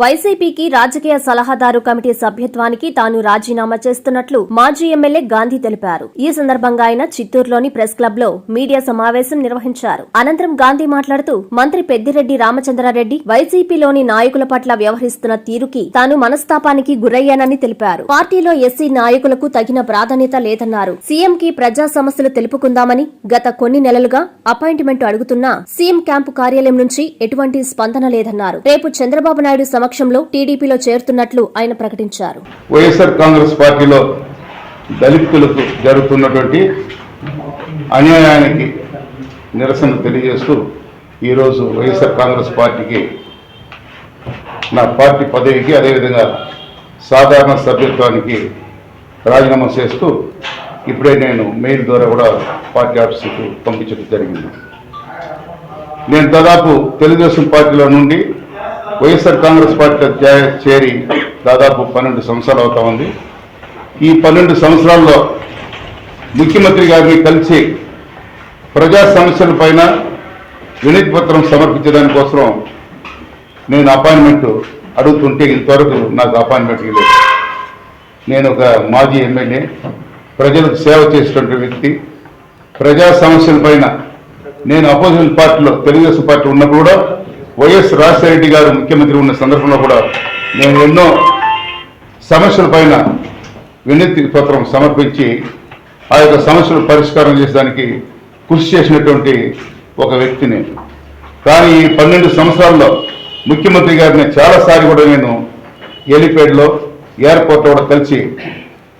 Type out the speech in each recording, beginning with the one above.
వైసీపీకి రాజకీయ సలహాదారు కమిటీ సభ్యత్వానికి తాను రాజీనామా చేస్తున్నట్లు మాజీ ఎమ్మెల్యే గాంధీ తెలిపారు. ఈ సందర్భంగా ఆయన చిత్తూరులోని ప్రెస్ క్లబ్లో మీడియా సమావేశం నిర్వహించారు. అనంతరం గాంధీ మాట్లాడుతూ మంత్రి పెద్దిరెడ్డి రామచంద్రారెడ్డి వైసీపీలోని నాయకుల పట్ల వ్యవహరిస్తున్న తీరుకి తాను మనస్తాపానికి గురయ్యానని తెలిపారు. పార్టీలో ఎస్సీ నాయకులకు తగిన ప్రాధాన్యత లేదన్నారు. సీఎం కి ప్రజా సమస్యలు తెలుపుకుందామని గత కొన్ని నెలలుగా అపాయింట్మెంట్ అడుగుతున్నా సీఎం క్యాంపు కార్యాలయం నుంచి ఎటువంటి స్పందన లేదన్నారు. రేపు చంద్రబాబు నాయుడు సమక్షంలో టీడీపీలో చేరుతున్నట్లు ఆయన ప్రకటించారు. వైఎస్ఆర్ కాంగ్రెస్ పార్టీలో దళితులకు జరుగుతున్నటువంటి అన్యాయానికి నిరసన తెలియజేస్తూ ఈరోజు వైఎస్ఆర్ కాంగ్రెస్ పార్టీకి నా పార్టీ పదవికి అదేవిధంగా సాధారణ సభ్యత్వానికి రాజీనామా చేస్తూ ఇప్పుడే నేను మెయిల్ ద్వారా కూడా పార్టీ ఆఫీసుకు పంపించడం జరిగింది. నేను దాదాపు తెలుగుదేశం పార్టీలో నుండి వైఎస్ఆర్ కాంగ్రెస్ పార్టీలో చేరి దాదాపు పన్నెండు సంవత్సరాలు అవుతా ఉంది. ఈ పన్నెండు సంవత్సరాల్లో ముఖ్యమంత్రి గారిని కలిసి ప్రజా సమస్యల పైన వినతి పత్రం సమర్పించడానికి కోసం నేను అపాయింట్మెంట్ అడుగుతుంటే ఇంతవరకు నాకు అపాయింట్మెంట్ లేదు నేను ఒక మాజీ ఎమ్మెల్యే ప్రజలకు సేవ చేసేటువంటి వ్యక్తి. ప్రజా సమస్యల పైన నేను అపోజిషన్ పార్టీలో తెలుగుదేశం పార్టీ ఉన్నప్పుడు కూడా వైఎస్ రాజశేఖర రెడ్డి గారు ముఖ్యమంత్రి ఉన్న సందర్భంలో కూడా నేను ఎన్నో సమస్యల పైన వినతి పత్రం సమర్పించి ఆ యొక్క సమస్యలు పరిష్కారం చేసేదానికి కృషి చేసినటువంటి ఒక వ్యక్తిని కానీ ఈ పన్నెండు సంవత్సరాల్లో ముఖ్యమంత్రి గారిని చాలాసార్లు కూడా నేను ఎలిపేడ్లో ఎయిర్పోర్ట్లో కూడా కలిసి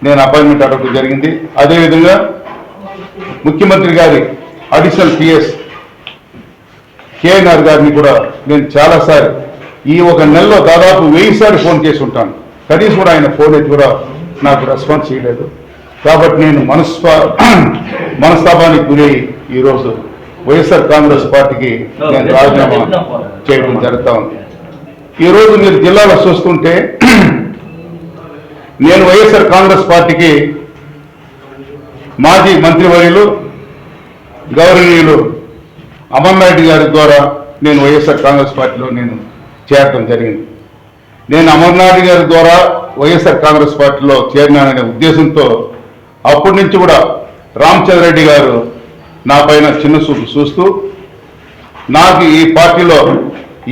నేను అపాయింట్మెంట్ అడగడం జరిగింది. అదేవిధంగా ముఖ్యమంత్రి గారి అడిషనల్ పిఎస్ కేఎన్ఆర్ గారిని కూడా నేను చాలాసార్లు ఈ ఒక నెలలో దాదాపు వెయ్యిసారి ఫోన్ చేసి ఉంటాను. కనీసం కూడా ఆయన ఫోన్ అయితే కూడా నాకు రెస్పాన్స్ చేయలేదు కాబట్టి నేను మనస్పా మనస్తాపానికి గురై ఈరోజు వైఎస్ఆర్ కాంగ్రెస్ పార్టీకి నేను రాజీనామా చేయడం జరుగుతా ఉంది. ఈరోజు మీరు జిల్లాలో చూస్తుంటే నేను వైఎస్ఆర్ కాంగ్రెస్ పార్టీకి మాజీ మంత్రివర్యులు గౌరవనీయులు అమర్నాయుడు గారి ద్వారా నేను వైఎస్ఆర్ కాంగ్రెస్ పార్టీలో నేను చేరడం జరిగింది. నేను అమర్నాథ్ గారి ద్వారా వైఎస్ఆర్ కాంగ్రెస్ పార్టీలో చేరినాననే ఉద్దేశంతో అప్పటి నుంచి కూడా రామచంద్రరెడ్డి గారు నా పైన చిన్న చూపు చూస్తూ నాకు ఈ పార్టీలో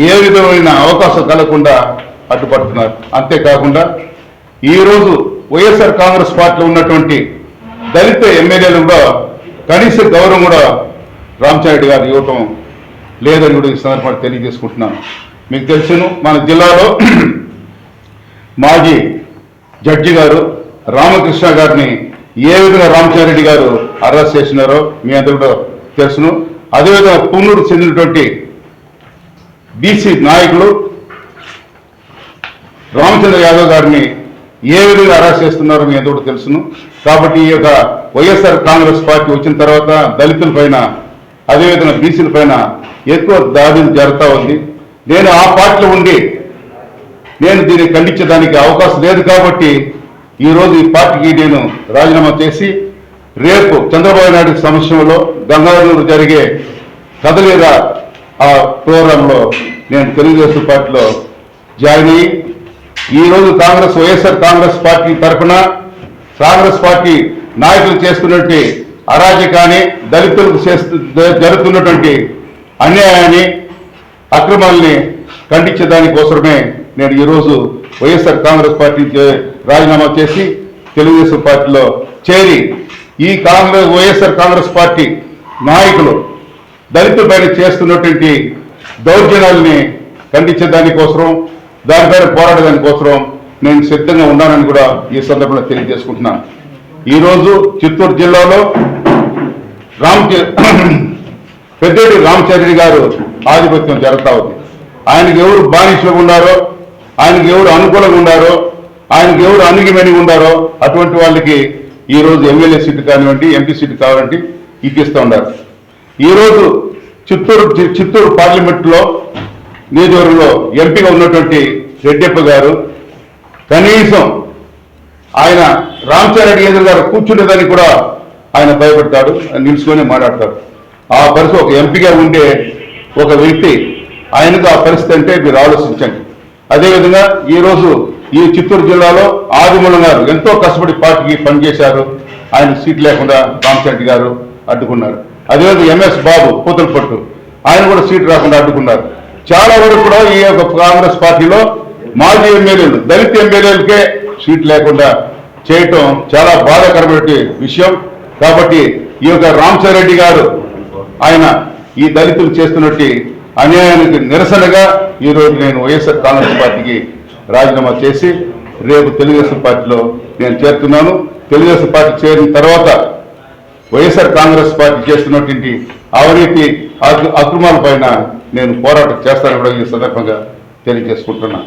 ఏ విధమైన అవకాశం కలగకుండా అడ్డుపడుతున్నారు. అంతేకాకుండా ఈరోజు వైఎస్ఆర్ కాంగ్రెస్ పార్టీలో ఉన్నటువంటి దళిత ఎమ్మెల్యేలు కూడా కనీస గౌరవం కూడా రామచారెడ్డి గారు ఇవ్వటం లేదని కూడా ఈ సందర్భంగా తెలియజేసుకుంటున్నాను. మీకు తెలుసును మన జిల్లాలో మాజీ జడ్జి గారు రామకృష్ణ గారిని ఏ విధంగా రామచారెడ్డి గారు అరెస్ట్ చేసినారో మీ అందరూ కూడా తెలుసును. అదేవిధంగా పున్నూరు చెందినటువంటి బీసీ నాయకులు రామచంద్ర యాదవ్ గారిని ఏ విధంగా అరెస్ట్ చేస్తున్నారో మీ అందరూ కూడా తెలుసును. కాబట్టి ఈ యొక్క వైఎస్ఆర్ కాంగ్రెస్ పార్టీ వచ్చిన తర్వాత దళితుల పైన అదేవిధంగా బీసీల పైన ఎక్కువ దాడులు జరుగుతూ ఉంది. నేను ఆ పార్టీలో ఉండి నేను దీన్ని ఖండించడానికి అవకాశం లేదు కాబట్టి ఈరోజు ఈ పార్టీకి నేను రాజీనామా చేసి రేపు చంద్రబాబు నాయుడు సమక్షంలో గంగాధూరు జరిగే కదలిరా ఆ ప్రోగ్రాంలో నేను తెలుగుదేశం పార్టీలో జాయిన్ అయ్యి ఈరోజు కాంగ్రెస్ వైఎస్ఆర్ కాంగ్రెస్ పార్టీ తరఫున కాంగ్రెస్ పార్టీ నాయకులు చేస్తున్నట్టు అరాజకాన్ని దళితులకు చేస్తు జరుగుతున్నటువంటి అన్యాయాన్ని అక్రమాల్ని ఖండించడానికి కోసమే నేను ఈరోజు వైఎస్ఆర్ కాంగ్రెస్ పార్టీ చే- రాజీనామా చేసి తెలుగుదేశం పార్టీలో చేరి ఈ కాంగ్రెస్ వైఎస్ఆర్ కాంగ్రెస్ పార్టీ నాయకులు దళితులపైన చేస్తున్నటువంటి దౌర్జన్యాల్ని ఖండించడానికోసం దానిపైన పోరాడడానికోసం నేను సిద్ధంగా ఉన్నానని కూడా ఈ సందర్భంలో తెలియజేసుకుంటున్నాను. ఈరోజు చిత్తూరు జిల్లాలో రామ్ పెద్దటి రామచంద్రి గారు ఆధిపత్యం జరుగుతూ ఉంది. ఆయనకి ఎవరు బానిసలు ఉన్నారో ఆయనకి ఎవరు అనుకూలంగా ఉన్నారో ఆయనకి ఎవరు అణిగిమణిగి ఉన్నారో అటువంటి వాళ్ళకి ఈరోజు ఎమ్మెల్యే సీటు కానివ్వండి ఎంపీ సీటు కావాలంటే ఇప్పిస్తూ ఉన్నారు. ఈరోజు చిత్తూరు చి- చిత్తూరు పార్లమెంట్లో నియోజకవర్గంలో ఎంపీగా ఉన్నటువంటి రెడ్డప్ప గారు కనీసం ఆయన రామచారెడ్డి ఎదురు గారు కూర్చునేదానికి కూడా ఆయన భయపడతాడు నిలుచుకొని మాట్లాడతాడు. ఆ పరిస్థితి ఒక ఎంపీగా ఉండే ఒక వ్యక్తి ఆయనకు ఆ పరిస్థితి అంటే మీరు ఆలోచించండి. అదేవిధంగా ఈరోజు ఈ చిత్తూరు జిల్లాలో ఆదిమూలం గారు ఎంతో కష్టపడి పార్టీకి పనిచేశారు. ఆయన సీట్ లేకుండా రామశెట్టి గారు అడ్డుకున్నారు. అదేవిధంగా ఎంఎస్ బాబు పూతలపట్టు ఆయన కూడా సీట్ రాకుండా అడ్డుకున్నారు. చాలా వరకు కూడా ఈ యొక్క కాంగ్రెస్ పార్టీలో మాజీ ఎమ్మెల్యేలు దళిత ఎమ్మెల్యేలకే సీట్ లేకుండా చేయటం చాలా బాధాకరమైన విషయం. కాబట్టి ఈ యొక్క రామచారెడ్డి గారు ఆయన ఈ దళితులు చేస్తున్నట్టు అన్యాయానికి నిరసనగా ఈ రోజు నేను వైఎస్ఆర్ కాంగ్రెస్ పార్టీకి రాజీనామా చేసి రేపు తెలుగుదేశం పార్టీలో నేను చేరుతున్నాను. తెలుగుదేశం పార్టీ చేరిన తర్వాత వైఎస్ఆర్ కాంగ్రెస్ పార్టీ చేస్తున్నటువంటి అవినీతి అక్రమాల పైన నేను పోరాటం చేస్తానని కూడా ఈ సందర్భంగా తెలియజేసుకుంటున్నాను